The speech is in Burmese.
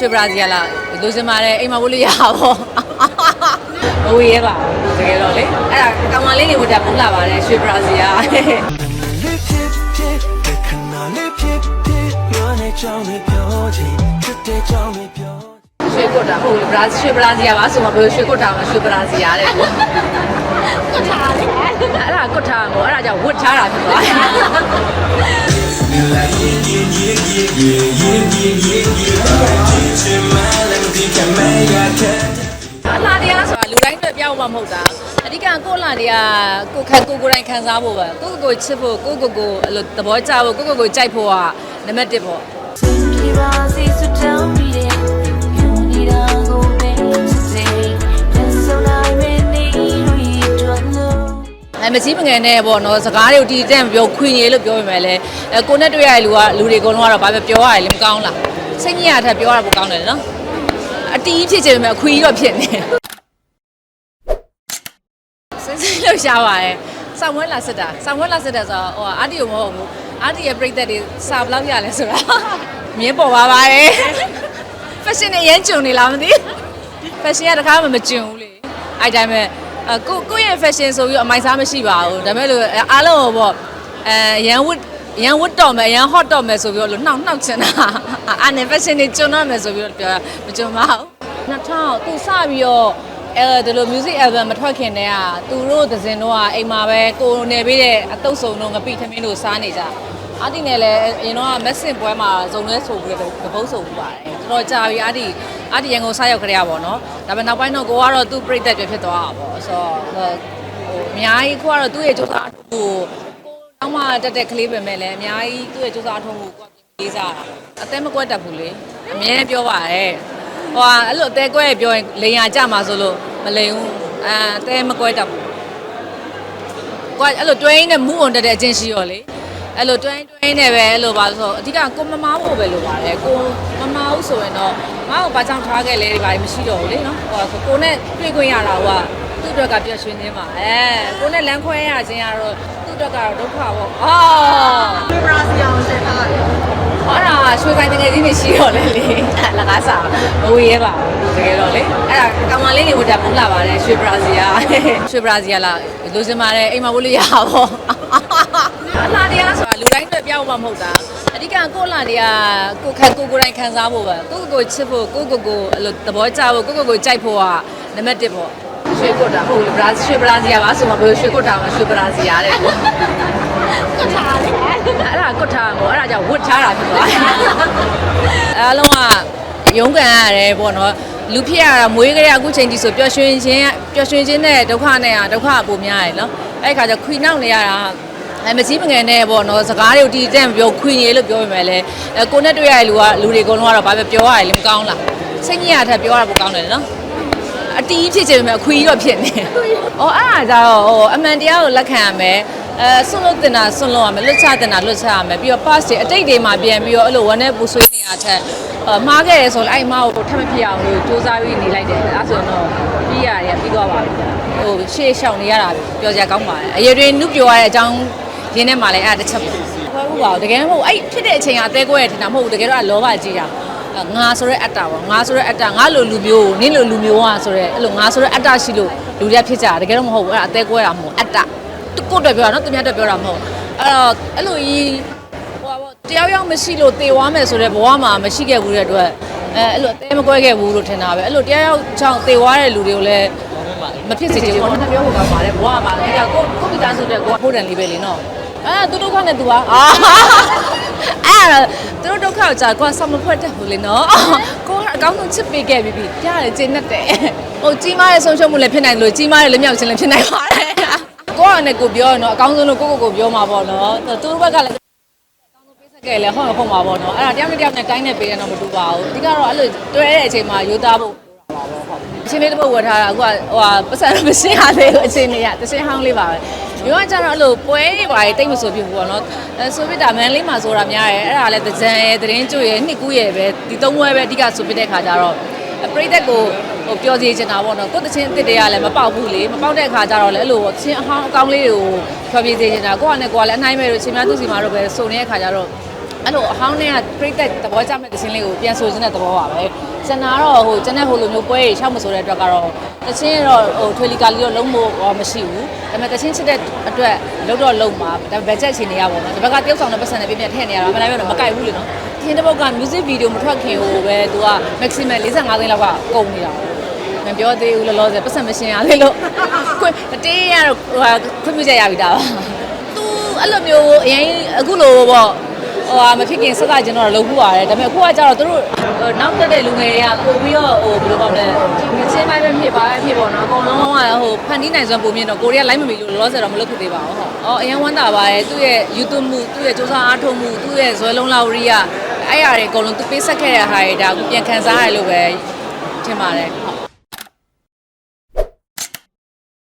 ရွှေဘရာဇီယာလာလိုချင်ပါတယ်အိမ်မှာဝတ်လို့ရပါဘောမဝေးရပါဘူးတကယ်တော့လေအဲ့ဒါကောင်မလေးတွေဝတ်တာပူလာပါတယ်ရွှေဘရာဇီယာလေးဖြစ်ဖြစ်တခဏလေးဖြစ်ဖြစ်ငါနဲ့ကြောင်းနဲ့ပြောချင်ဖြစ်တဲ့ကြောင်းနဲ့ပြောရွှေကုတ်တာဟုတ်ဘရာရွှေဘရာဇီယာပါဆိုမှဘယ်လိုရွှေကုတ်တာမှရွှေဘရာဇီယာတဲ့ကိုကုတ်ထားတယ်အဲ့ဒါကုတ်ထားမို့အဲ့ဒါကြောင့်ဝတ်ထားတာဖြစ်သွားတယ် အလားတရားဆိုတာလူတိုင်းအတွက်ပြောင်းမှာမဟုတ်တာအဓိကကိုယ့်လာတရားကိုယ်ခက်ကိုယ်ကိုယ်တိုင်ခံစားဖို့ပဲကိုယ့်ကိုယ်ကိုချစ်ဖို့ကိုယ့်ကိုယ်ကိုအဲ့လိုသဘောကျဖို့ကိုယ့်ကိုယ်ကိုကြိုက်ဖို့ကနံပါတ်1ပေါ့ မကြီးမငယ်နဲ့ပေါ့နော်စကားတွေကိုတီးတန့်ပြောခွင်ရည်လို့ပြောပေမဲ့လည်းအဲကိုနဲ့တွေ့ရတဲ့လူကလူတွေအကုန်လုံးကတော့ဘာပဲပြောရတယ်လည်းမကောင်းလားစိတ်ညစ်ရတဲ့ပြောရတာပိုကောင်းတယ်နော်အတီးဖြစ်ချင်ပေမဲ့အခွေကြီးတော့ဖြစ်နေစစလို့ရှားပါတယ်ဆောင်းဝဲလာစစ်တာဆောင်းဝဲလာစစ်တာဆိုတော့ဟိုအာတီကိုမဟုတ်ဘူးအာတီရဲ့ပြိသက်တွေစာဘယ်လောက်ရလဲဆိုတာမြင်းပေါ်ပါပါတယ် fashion နဲ့ရမ်းကြုံနေလားမသိ fashion ကတခါမှမကြုံဘူးလေအဲ့တိုင်းပဲအ ကိုကိုယ့်ရဲ့ fashion ဆိုပြီးတော့အမိုက်စားမရှိပါဘူးဒါပေမဲ့လို့အားလုံးကိုပေါ့အဲရန်ဝတ်ရန်ဝတ်တော့မယ်ရန် hot တော့မယ်ဆိုပြီးတော့လို့နှောက်နှောက်ချင်တာအဲ့နဲ့ fashion တွေကျွန်းတော့မယ်ဆိုပြီးတော့ပြောတာမကျွန်းပါဘူး2000သူစပြီးတော့အဲဒီလို music album မထွက်ခင်တည်းကသူတို့သစဉ်တော့အိမ်မှာပဲကိုနေပေးတဲ့အတုပ်စုံတော့ငပိထမင်းတို့စားနေကြ အာတီနဲ့လည်းအရင်တော့မက်ဆင်ပွဲမှာဇုံလဲဆိုပြီးတော့တပုတ်ဆိုပြီးပါတယ်တော်တော်ကြာပြီအာတီအာတီရန်ကုန်စားရောက်ကြရပါတော့ဒါပေမဲ့နောက်ပိုင်းတော့ကိုကတော့သူ့ပြိသက်ပြဖြစ်သွားတာပေါ့ဆိုတော့ဟိုအများကြီးကိုကတော့သူ့ရဲ့စူးစမ်းမှုကိုကိုတော့မှတက်တဲ့ကလေးပဲမဲ့လည်းအများကြီးသူ့ရဲ့စူးစမ်းထုံးမှုကိုပြင်လေးစားတာအသက်မကွက်တတ်ဘူးလေအမြဲပြောပါတယ်ဟိုဟာအဲ့လိုအသက်ကွက်ပြောရင်လိန်ရကြမှာဆိုလို့မလိန်ဘူးအဲအသက်မကွက်တတ်ဘူးကွာအဲ့လိုတွင်းနဲ့မူးအောင်တက်တဲ့အချင်းရှိရောလေ အဲ့လိုတွင်းတွင်းနဲ့ပဲအဲ့လိုပါဆိုအဓိကကိုမမားဖို့ပဲလိုပါတယ်ကိုမမားဘူးဆိုရင်တော့ငါ့ကိုဘာကြောင့်ထားခဲ့လဲဒီဘာမရှိတော့ဘူးလေနော်ဟိုကိုနဲ့တွေ့ခွင့်ရတာကသူ့အတွက်ကပြည့်ရွှင်ခြင်းပါအဲကိုနဲ့လမ်းခွဲရခြင်းကတော့သူ့အတွက်ကတော့ဒုက္ခပေါ့အော်ဒီဘရာစီအောင်ရှင်းထားတယ်ဟောတာရွှေဆိုင်တကယ်ကြီးနေရှိတော့လေလေအဲ့လကားစားမဝေးရပါဘူးတကယ်တော့လေအဲ့ဒါကောင်မလေးတွေဝတ်တာပူလာပါတယ်ရွှေဘရာဇီယာရွှေဘရာဇီယာလာလိုချင်ပါတယ်အိမ်မှာဝတ်လို့ရပါဘောအလားတရားဆို တာလူတိုင်းအတွက်ပြောင်းမှာမဟုတ်တာအဓိကကိုယ့်လာတရားကိုယ်ခက်ကိုယ်ကိုယ်တိုင်ခံစားဖို့ပဲကိုယ့်ကိုယ်ကိုချစ်ဖို့ကိုယ့်ကိုယ်ကိုအဲ့လိုသဘောကျဖို့ကိုယ့်ကိုယ်ကိုကြိုက်ဖို့ကနံပါတ်1ပေါ့ရွှေကုတ်တာဟုတ်ဘရာရွှေဘရာဇီယာပါဆိုမှဘယ်လိုရွှေကုတ်တာမှရွှေဘရာဇီယာတဲ့ကို Good time. အဲ့ဒါကုတ်ထားမို့အဲ့ဒါကြောင့်ဝတ်ထားတာဖြစ်သွားတယ်အားလုံးကရုန်းကန်ရတယ်ပေါ့နော်လူဖြစ်ရတာမွေးကြရအခုချိန်ကြီးဆိုပျော်ရွှင်ခြင်းပျော်ရွှင်ခြင်းနဲ့ဒုက္ခနဲ့ဒုက္ခပိုများတယ်နော်အဲ့ဒီခါကျခွေနောက်နေရတာ အဲမကြီးမငယ်နဲ့ပေါ့နော်စကားတွေကိုတီးတန့်ပြောခွေရည်လို့ပြောပေမဲ့လည်းအဲကိုနဲ့တွေ့ရတဲ့လူကလူတွေအကုန်လုံးကတော့ဘာပဲပြောရတယ်လည်းမကောင်းလားစိတ်ညစ်ရတဲ့ပြောရတာပိုကောင်းတယ်နော်အတီးဖြစ်ချင်ပေမဲ့အခွေကြီးတော့ဖြစ်နေ။အော်အဲ့ဒါကြတော့ဟိုအမှန်တရားကိုလက်ခံရမယ်။အဲဆွလို့တင်တာဆွလို့ရမယ်လွတ်ချတင်တာလွတ်ချရမယ်ပြီးတော့ pass တွေအတိတ်တွေမှာပြန်ပြီးတော့အဲ့လိုဝမ်းနဲ့ပူဆွေးနေရတဲ့အဲမှားခဲ့တယ်ဆိုလည်းအဲ့မှားကိုထပ်မဖြစ်အောင်လို့စူးစမ်းပြီးနေလိုက်တယ်။အဲ့ဆိုတော့ပြီးရတယ်ပြီးသွားပါပြီ။ဟိုရှေ့ရှောင်နေရတာပြောစရာကောင်းပါတယ်။အရေးတွေနုပြောရတဲ့အကြောင်း ရင်းထဲမှာလည်းအဲ့ဒါတစ်ချက်ပေါ့။ခွဲဖို့ပါဘူးတကယ်မဟုတ်အဲ့ဖြစ်တဲ့အချိန်ကအသေးကွဲရထင်တာမဟုတ်ဘူးတကယ်တော့လောဘကြီးတာ။ငါဆိုတဲ့အတ္တပေါ့ငါဆိုတဲ့အတ္တငါလိုလူမျိုးနင်းလိုလူမျိုးอ่ะဆိုတဲ့အဲ့လိုငါဆိုတဲ့အတ္တရှိလို့လူတွေကဖြစ်ကြတာတကယ်တော့မဟုတ်ဘူးအဲ့ဒါအသေးကွဲတာမဟုတ်အတ္တသူကိုယ့်အတွက်ပြောတာနော်သူများအတွက်ပြောတာမဟုတ်အဲ့တော့အဲ့လိုကြီးဟိုပါပေါ့တယောက်ယောက်မရှိလို့တေဝါမယ်ဆိုတဲ့ဘဝမှာမရှိခဲ့ဘူးတဲ့အတွက်အဲအဲ့လိုအသေးမကွဲခဲ့ဘူးလို့ထင်တာပဲအဲ့လိုတယောက်ယောက်ချောင်းတေဝါတဲ့လူတွေကိုလည်းမဖြစ်စေချင်ဘူးနှစ်ပြောဖို့ကောင်းပါတယ်ဘဝမှာဒီကကိုကိုမိသားစုတဲ့ကိုဖိုးတန်လေးပဲလေနော် အဲသူဒုက္ခနဲ့သူဟာအာအဲ့ဒါသူတို့ဒုက္ခကိုကြာကိုကဆောင်းမဖွက်တတ်ဘူးလေနော်ကိုကအကောင်းဆုံးချစ်ပေးခဲ့ပြီးပြီကြားတယ်ကျင်းနဲ့တယ်ဟိုကြီးမားတဲ့ဆုံးရှုံးမှုလည်းဖြစ်နိုင်လို့ကြီးမားတဲ့လက်မြောက်ခြင်းလည်းဖြစ်နိုင်ပါတယ်ကိုကနဲ့ကိုပြောရတော့အကောင်းဆုံးလို့ကိုကိုကိုပြောမှာပေါ့နော်သူတို့ဘက်ကလည်းကဲလေဟုတ်ဟုတ်မှာပေါ့နော်အဲ့ဒါတယောက်နဲ့တယောက်နဲ့တိုင်းနဲ့ပေးတယ်တော့မတူပါဘူးအဓိကတော့အဲ့လိုတွဲတဲ့အချိန်မှာယူသားဖို့ပြောတာပါပေါ့ဟုတ်အ ချင်းလေးတစ်ပုတ်ဝတ်ထားတာအခုကဟိုဟာပတ်စံမရှင်းရသေးဘူးအချင်းလေးကတရှင်းဟောင်းလေးပါပဲရောကကျတော့အဲ့လိုပွဲတွေပါတိတ်မဆိုပြဘူးပေါ့နော်အဲဆိုပြတာမန်လေးမှာဆိုတာများတယ်အဲ့ဒါလည်းတကြံရဲ့တရင်ကျွရဲ့နှစ်ကူးရဲ့ပဲဒီသုံးပွဲပဲအဓိကဆိုပြတဲ့ခါကျတော့ပရိသတ်ကိုဟိုပြောစီချင်တာပေါ့နော်ကိုယ်တချင်းအစ်တွေကလည်းမပေါက်ဘူးလေမပေါက်တဲ့ခါကျတော့လည်းအဲ့လိုချင်းအဟောင်းအကောင်းလေးတွေကိုဖျော်ပြစေချင်တာကိုကလည်းကိုကလည်းအနိုင်မဲ့လို့ချင်းများသူစီမှာတော့ပဲစုံနေတဲ့ခါကျတော့ အဲ့လိုအဟောင်းတွေကပြိသက်သဘောကျမဲ့တခြင်းလေးကိုပြန်ဆိုခြင်းတဲ့သဘောပါပဲကျန်တာတော့ဟိုကျန်တဲ့ဟိုလိုမျိုးပွဲတွေရှောက်မဆိုတဲ့အတွက်ကတော့တခြင်းတော့ဟိုထွေလီကာလီတော့လုံးမို့ဟောမရှိဘူးဒါပေမဲ့တခြင်းချစ်တဲ့အတွက်လုံးတော့လုံးမှာဒါပေမဲ့ဘတ်ဂျက်အခြေအနေရပါတော့ဒီဘက်ကတယောက်ဆောင်တဲ့ပတ်စံနဲ့ပြည့်ပြည့်ထည့်နေရတာမနိုင်ဘူးတော့မကြိုက်ဘူးလေနော်ဒီတစ်ပုတ်က music video မထွက်ခင်ဟိုပဲသူက maximum 45သိန်းလောက်ကကုန်နေတာမပြောသေးဘူးလောလောဆယ်ပတ်စံမရှင်းရသေးလို့ခွင့်တေးရတော့ဟိုခွင့်ပြုချက်ရပြီဒါပါသူအဲ့လိုမျိုးအရင်အခုလိုပေါ့ ဟိုဟာမဖြစ်ခင်စစချင်းတော့လုံးခုပါတယ်ဒါပေမဲ့အခုကကျတော့သူတို့နောက်တက်တဲ့လူငယ်တွေကပို့ပြီးတော့ဟိုဘယ်လိုပေါ့လဲချင်းပိုင်းပဲဖြစ်ပါပဲဖြစ်ပေါ့နော်အကုန်လုံးကဟိုဖန်တီးနိုင်စွမ်းပုံမြင်တော့ကိုရီးယားလိုက်မမီလို့လောလောဆယ်တော့မလုပ်ဖြစ်သေးပါဘူးဟုတ်။အော်အရင်ဝမ်းသာပါတယ်သူ့ရဲ့ YouTube မှုသူ့ရဲ့စူးစမ်းအားထုတ်မှုသူ့ရဲ့ဇွဲလုံးလာဝရီးယာအဲ့အရာတွေအကုန်လုံးသူပေးဆက်ခဲ့တဲ့ဟာတွေဒါအခုပြန်ခန်းစားရတယ်လို့ပဲထင်ပါတယ်